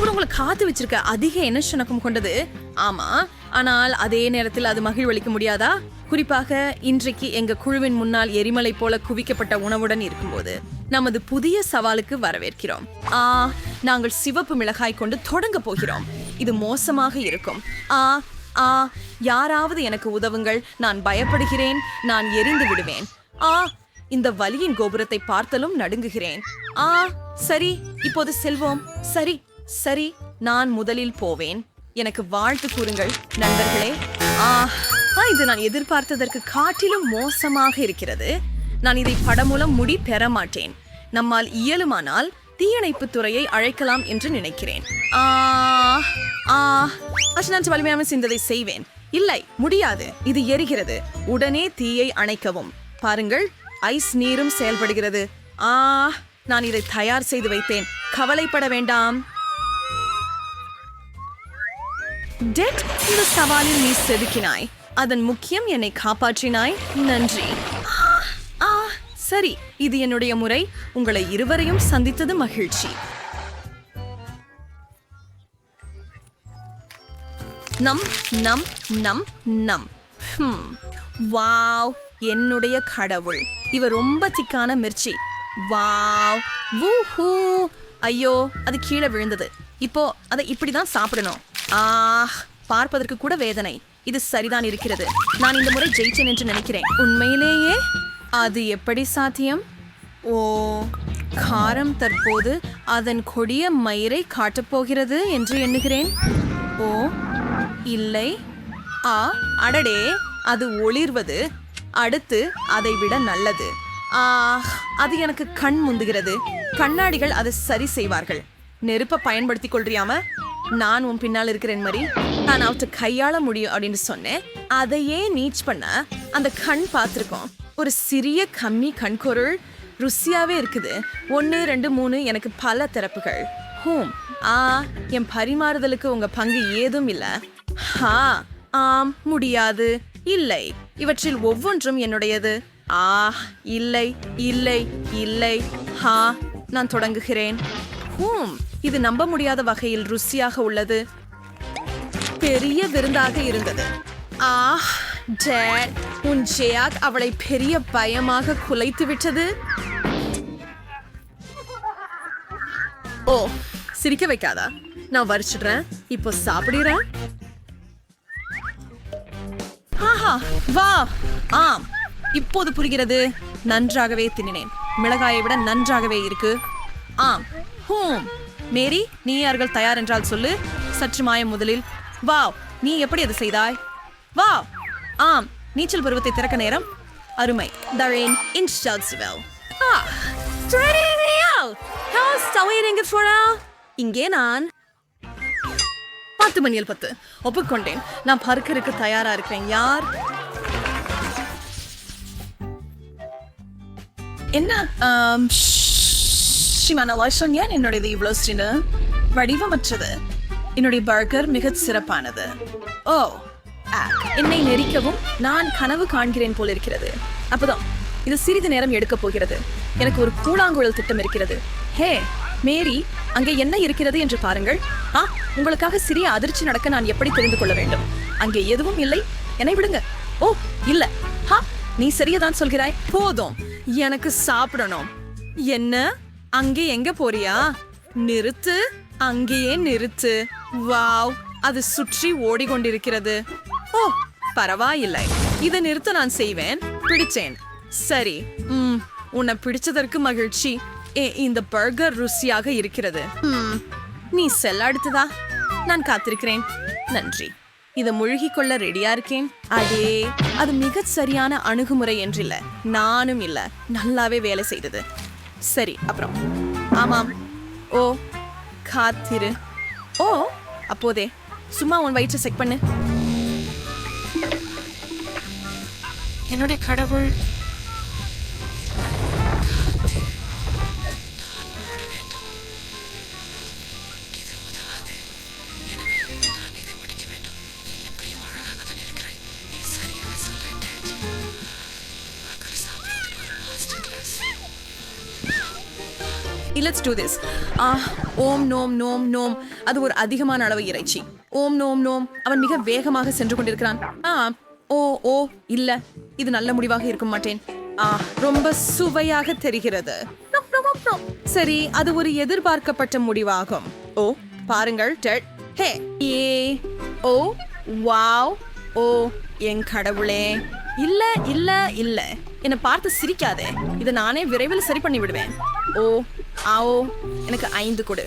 கூட உங்களை காத்து வச்சிருக்க அதிக என்ன சுணக்கம் கொண்டது. ஆமா ஆனால் அதே நேரத்தில் அது மகிழ்வளிக்க முடியாதா? குறிப்பாக இன்றைக்கு எங்க குழுவின் முன்னால் எரிமலை போல குவிக்கப்பட்ட உணவுடன் இருக்கும்போது நமது புதிய சவாலுக்கு வரவேற்கிறோம். ஆ நாங்கள் சிவப்பு மிளகாய் கொண்டு தொடங்க போகிறோம். இது மோசமாக இருக்கும். ஆ ஆ யாராவது எனக்கு உதவுங்கள். நான் பயப்படுகிறேன். நான் எரிந்து விடுவேன். ஆ இந்த வலியின் கோபுரத்தை பார்த்தலும் நடுங்குகிறேன். ஆ சரி இப்போது செல்வோம். சரி. சரி நான் முதலில் போவேன். எனக்கு வாழ்த்து கூறுங்கள் நண்பர்களே. ஆ, இது நான் எதிர்பார்த்ததற்கு காட்டிலும் மோசமாக இருக்கிறது. நான் இதை படம் மூலம் முடி பெற மாட்டேன். நம்மால் இயலுமானால் தீயணைப்புத் துறையை அழைக்கலாம் என்று நினைக்கிறேன். ஆ வலிமையான சிந்ததை செய்வேன். இல்லை முடியாது. இது எரிகிறது. உடனே தீயை அணைக்கவும். பாருங்கள் ஐஸ் நீரும் செயல்படுகிறது. ஆ நான் இதை தயார் செய்து வைத்தேன். கவலைப்பட வேண்டாம். டெட் இந்த சவாலில் நீ செதுக்கினாய். அதன் முக்கியம் என்னை காப்பாற்றினாய். நன்றி. ஆ சரி இது என்னுடைய முறை. உங்களை இருவரையும் சந்தித்தது மகிழ்ச்சி. நம் நம் நம் நம். வாவ் என்னுடைய கடவுள். இவ ரொம்ப திக்கான மிர்ச்சி. வாவ். வூஹூ. ஐயோ அது கீழே விழுந்தது. இப்போ அதை இப்படிதான் சாப்பிடணும். ஆஹ் பார்ப்பதற்கு கூட வேதனை. இது சரிதான் இருக்கிறது. நான் இந்த முறை ஜெயிச்சேன் என்று நினைக்கிறேன். உண்மையிலேயே? அது எப்படி சாத்தியம்? ஓ காரம் தற்போது அதன் கொடிய மயிரை காட்டப் போகிறது என்று எண்ணுகிறேன். ஓ இல்லை. ஆ அடடே அது ஒளிர்வது. அடுத்து அதை விட நல்லது. ஆ அது எனக்கு கண் முந்துகிறது. கண்ணாடிகள் அதை சரி செய்வார்கள். நெருப்பை பயன்படுத்திக் கொள்றியாம? நான் உன் பின்னால் இருக்கிறேன் மாதிரி நான் அவற்றை கையாள முடியும் அப்படின்னு சொன்னேன். அதையே நீச் பண்ண அந்த கண் பார்த்துருக்கோம். ஒரு சிறிய கம்மி கண்கொருள் ருசியாகவே இருக்குது. ஒன்று ரெண்டு மூணு எனக்கு பல திறப்புகள் ஹூம். ஆ என் பரிமாறுதலுக்கு உங்கள் பங்கு ஏதும் இல்லை. ஹா ஆம் முடியாது. இல்லை. இவற்றில் ஒவ்வொன்றும் என்னுடையது. ஆ இல்லை இல்லை இல்லை. ஹா நான் தொடங்குகிறேன். ஹூம் இது நம்ப முடியாத வகையில் ருசியாக உள்ளது. பெரிய விருந்தாக இருந்தது. ஆஹ் டேட் உன் ஜெயாக் அவளை பெரிய பயமாக குலைத்து விட்டது. ஓ சிரிக்க வைக்காதா? நான் வரிச்சிடுறேன். இப்போ சாப்பிடுறேன். ஆஹா வா. ஆம். இப்போது புரிகிறது. நன்றாகவே தின்னினேன். மிளகாயை விட நன்றாகவே இருக்கு. ஆம். ஹூம் மேரி நீ யார்கள் தயார் என்றால் சொல்லு. சற்று மாயம் முதலில் வாவ் நீ எப்படி அது செய்தாய்? வாவ் ஆம் நீச்சல் பருவத்தை திறக்க நேரம். அருமை. தரேன் இன்ஸ்டால்ஸ்வெல் ஆ இங்கே நான். பத்து மணியில் பத்து ஒப்புக்கொண்டேன். நான் பறக்கறதுக்கு தயாரா இருக்கிறேன். யார்? என்ன? ஆம், லாய்சன் ஏன் என்னுடையது இவ்வளோ சின்ன வடிவமற்றது. என்னுடைய பர்கர் மிகச் சிறப்பானது. ஓ என்னை நெரிக்கவும் நான் கனவு காண்கிறேன் போல இருக்கிறது. அப்பதான் இது சிறிது நேரம் எடுக்கப் போகிறது. எனக்கு ஒரு கூழாங்குழல் திட்டம் இருக்கிறது. ஹே மேரி அங்கே என்ன இருக்கிறது என்று பாருங்கள். ஆ உங்களுக்காக சிறிய அதிர்ச்சி நடக்க நான் எப்படி தெரிந்து கொள்ள வேண்டும்? அங்கே எதுவும் இல்லை. என்னை விடுங்க. ஓ இல்ல. ஹா நீ சரியாதான் சொல்கிறாய். போதும். எனக்கு சாப்பிடணும். என்ன? அங்கே எங்க போறியா? நிறுத்து. அங்கேயே நிறுத்து. வாவ் அது சுற்றி ஓடிக்கொண்டிருக்கிறது. ஓ பரவாயில்லை. இதை நிறுத்த நான் செய்வேன். பிடிச்சேன். சரி ம் உன்னை பிடிச்சதற்கு மகிழ்ச்சி. ஏ இந்த பர்கர் ருசியாக இருக்கிறது. ம் நீ செல்ல அடுத்ததா நான் காத்திருக்கிறேன். நன்றி. இதை முழுகிக் கொள்ள ரெடியா இருக்கேன். அதே அது மிகச் சரியான அணுகுமுறை என்றில்ல. நானும் இல்ல. நல்லாவே வேலை செய்தது. சரி அப்புறம். ஆமாம். ஓ காத்திரு. ஓ அப்போதே. சும்மா உன் வயிற்றை செக் பண்ணு. என்னுடைய கடவுள் let's do this om nom nom nom. அது ஒரு அதிகமான அளவு இறைச்சி. ஓம் நோம் நோம். அவன் மிக வேகமாக சென்று கொண்டிருக்கிறான். ஆ ஓ ஓ இல்ல. இது நல்ல முடிவாக இருக்க மாட்டேன். ஆ ரொம்ப சுவையாக தெரிகிறது. சரி அது ஒரு எதிர்பார்க்கப்பட்ட முடிவாகும். ஓ பாருங்கள் டெட். ஹே. ஏ ஓ வாவ். ஓ என் கடவுளே. இல்ல இல்ல இல்ல. என்னை பார்த்து சிரிக்காதே. இதை நானே விரைவில் சரி பண்ணி விடுவேன் ஓ ஆவோ எனக்கு ஐந்து கொடு.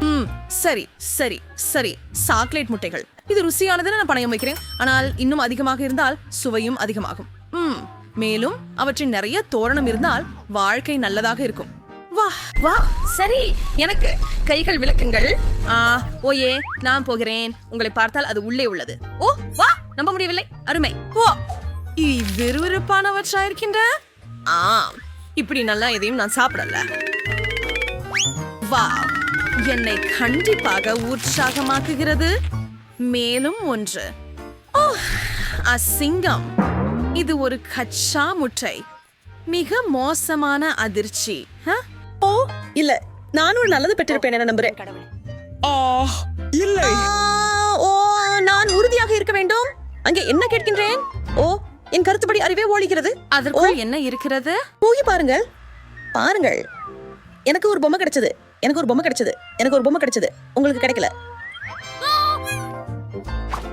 ம், சரி சரி சரி. சாக்லேட் முட்டைகள். இது ருசியானதுன்னு நான் பணயம் வைக்கிறேன். ஆனால் இன்னும் அதிகமாக இருந்தால் சுவையும் அதிகமாகும். ம் மேலும் அவற்றின் நிறைய தோரணம் இருந்தால் வாழ்க்கை நல்லதாக இருக்கும். வா வா சரி. எனக்கு கைகள் விளக்குங்கள். ஆ ஓயே நான் போகிறேன். உங்களை பார்த்தால் அது உள்ளே உள்ளது. ஓ வா நம்ப முடியவில்லை. அருமை. ஓ விறுவிறுப்பானவற்றா இருக்கின்ற ஆ இப்படி நல்லா எதையும் நான் சாப்பிடல. வா என்னை கண்டிப்பாக உற்சாகமாக்குகிறது. மேலும் ஒன்று. ஓ அசிங்கம். இது ஒரு கச்சா முட்டை. மிக மோசமான அதிர்ச்சி? ஓ இல்ல. நான் ஒரு நல்லது பெற்றிருப்பேன் என நம்புறேன். இல்லை. ஓ நான் உறுதியாக இருக்க வேண்டும். அங்கே என்ன கேட்கின்றேன்? ஓ என் கருத்துப்படி அறிவே ஓடுகிறது அதற்குள் என்ன இருக்கிறது? போய் பாருங்கள். பாருங்கள். எனக்கு ஒரு பொம்மை கிடைச்சது. எனக்கு ஒரு பொம்மை கிடைச்சது. எனக்கு ஒரு பொம்மை கிடைச்சது. உங்களுக்கு கிடைக்கல.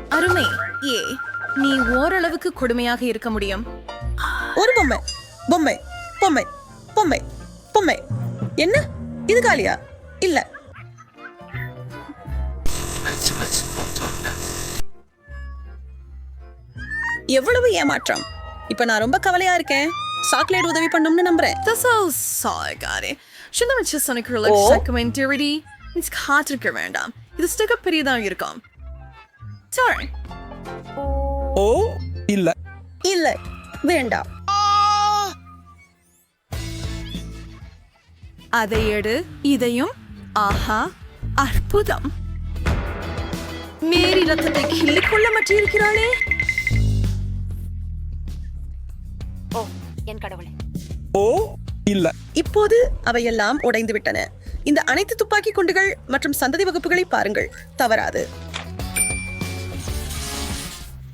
அருமை. ஏ நீ ஓரளவுக்கு கொடுமையாக இருக்க முடியும். ஒரு பொம்மை. பொம்மை. பொம்மை. பொம்மை. பொம்மை. என்ன? இது காலியா? இல்ல. எவ்வளவு ஏமாற்றம். இப்ப நான் ரொம்ப கவலையா இருக்கேன். சாக்லேட் உதவி பண்ணும்னு நம்புறேன். Eine Krülle Oh. Commentary. ins காத்திருக்க வேண்டாம் இது ஸ்டிக்க பெரியதாக இருக்கும் Sorry. ஓ இல்ல இல்ல வேண்டாம் அதை எடு இதையும் ஆஹா அற்புதம் மேரி ரத்தத்தை கிள்ளிக்கொள்ள மாட்டியிருக்கிறாளே ஓ என் கடவுளே ஓ இல்ல. இப்போது அவையெல்லாம் உடைந்து விட்டன இந்த அனைத்து துப்பாக்கி குண்டுகள் மற்றும் சந்ததி வகுப்புகளை பாருங்கள். தவறாது.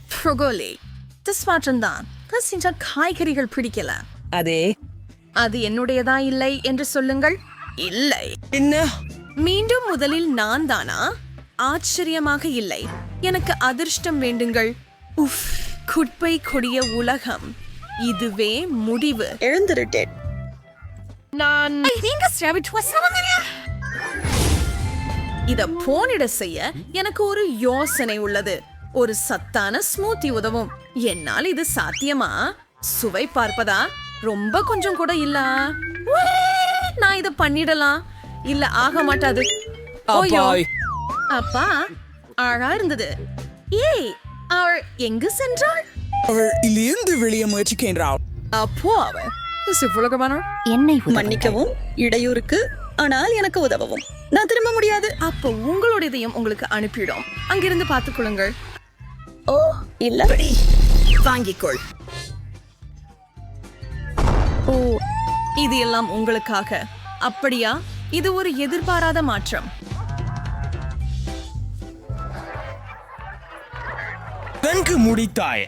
ஃப்ரொகோலி das மாற்றம்தான் das செஞ்சா காய்கறிகள் பிடிக்கல. அதே. அது என்னுடையதா இல்லை என்று சொல்லுங்கள். இல்லை. என்ன? மீண்டும் முதலில் நான் தானா? ஆச்சரியமாக இல்லை. எனக்கு அதிர்ஷ்டம் வேண்டுங்கள். உஃப். குப்பை கொடிய உலகம். இதுவே முடிவு. எழுந்திருட்டேன். நான் இத போனிட செய்ய எனக்கு ஒரு யோசனை உள்ளது. ஒரு சத்தான ஸ்மூத்தி உதவும். என்னால் இது சாத்தியமா? சுவை பார்ப்பதா? ரொம்ப கொஞ்சம் கூட இல்ல? நான் இத பண்ணிடலாம். இல்ல ஆக மாட்டாது. அப்பா அழகா இருந்தது. ஏய் அவள் எங்கு சென்றாள்? அவள் இலிருந்து வெளியே முயற்சிக்கின்றாள். அப்போ அவ சிவலகமான என்னை மன்னிக்கவும் இடையூறுக்கு ஆனால் எனக்கு உதவவும். நான் திரும்ப முடியாது. அப்போ உங்களுடையதையும் உங்களுக்கு அனுப்பிடும் அங்கிருந்து பார்த்துக் கொள்ளுங்கள். ஓ இல்ல. வாங்கிக்கொள். ஓ இது எல்லாம் உங்களுக்காக. அப்படியா? இது ஒரு எதிர்பாராத மாற்றம். நன்கு முடித்தாய்.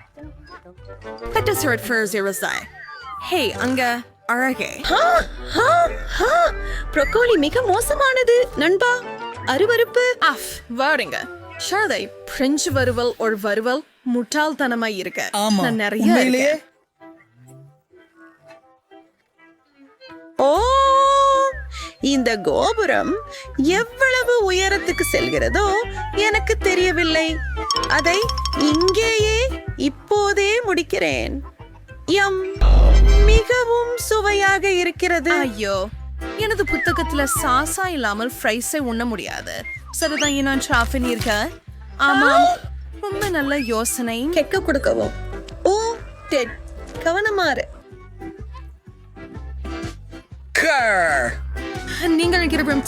Let us hear it for zero Zai. Hey, அங்க அழகே. ஹா, ஹா, ஹா. ப்ரொக்கோலி மிக மோசமானது நண்பா. அருவருப்பு. ஆஃப் வாருங்க ஷாதை பிரெஞ்சு வறுவல் ஒரு வறுவல் முட்டாள்தனமாய் இருக்க. நான் நிறைய. ஓ இந்த கோபுரம் எவ்வளவு உயரத்துக்கு செல்கிறதோ எனக்கு தெரியவில்லை. அதை இங்கேயே இப்போதே முடிக்கிறேன். எம் மிகவும் சுவையாக இருக்கிறது. ஐயோ எனது புத்தகத்துல சாசா இல்லாமல் ஃப்ரைஸை உண்ண முடியாது. சரிதான் நான் ட்ராஃபின் இருக்க? ஆமாம் ரொம்ப நல்ல யோசனை. கெக்க கொடுக்கவும். ஓ டெட் கவனமாறு. கர். நீங்கள் கிருபம்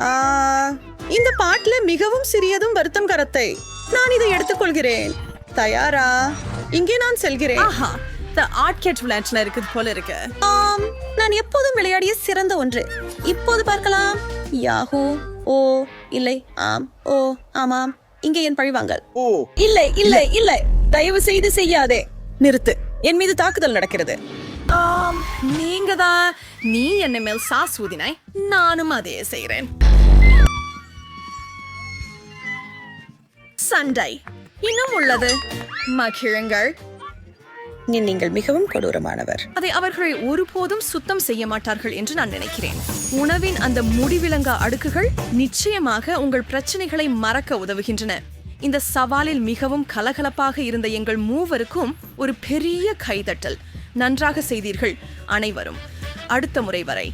ஆ, இந்த பாட்டுல மிகவும் சிறியதும் வருத்தம் கரத்தை. நான் இதை எடுத்துக்கொள்கிறேன். தயாரா? இங்கே நான் செல்கிறேன். ஆஹா த ஆர்ட் கேட் விளையாட்டுல இருக்குது போல இருக்கு. ஆம் நான் எப்போதும் விளையாடிய சிறந்த ஒன்று. இப்போது பார்க்கலாம். யாஹூ ஓ இல்லை ஆம் ஓ ஆமாம். இங்கே என் பழிவாங்கல் ஓ. இல்லை இல்லை இல்லை. தயவு செய்து செய்யாதே. நிறுத்து. என் மீது தாக்குதல் நடக்கிறது. ஆம் நீங்க தான் நீ என்ன மேல் சாஸ் ஊதினாய் நானும் அதே செய்கிறேன் சண்டை. இன்னும் உள்ளது. மகிழுங்கள். நீங்கள் மிகவும் கொடூரமானவர். அதை அவர்கள் ஒருபோதும் சுத்தம் செய்ய மாட்டார்கள் என்று நான் நினைக்கிறேன். உணவின் அந்த முடிவிலங்கா அடுக்குகள் நிச்சயமாக உங்கள் பிரச்சனைகளை மறக்க உதவுகின்றன. இந்த சவாலில் மிகவும் கலகலப்பாக இருந்த எங்கள் மூவருக்கும் ஒரு பெரிய கைதட்டல். நன்றாக செய்தீர்கள் அனைவரும். அடுத்த முறை வரை.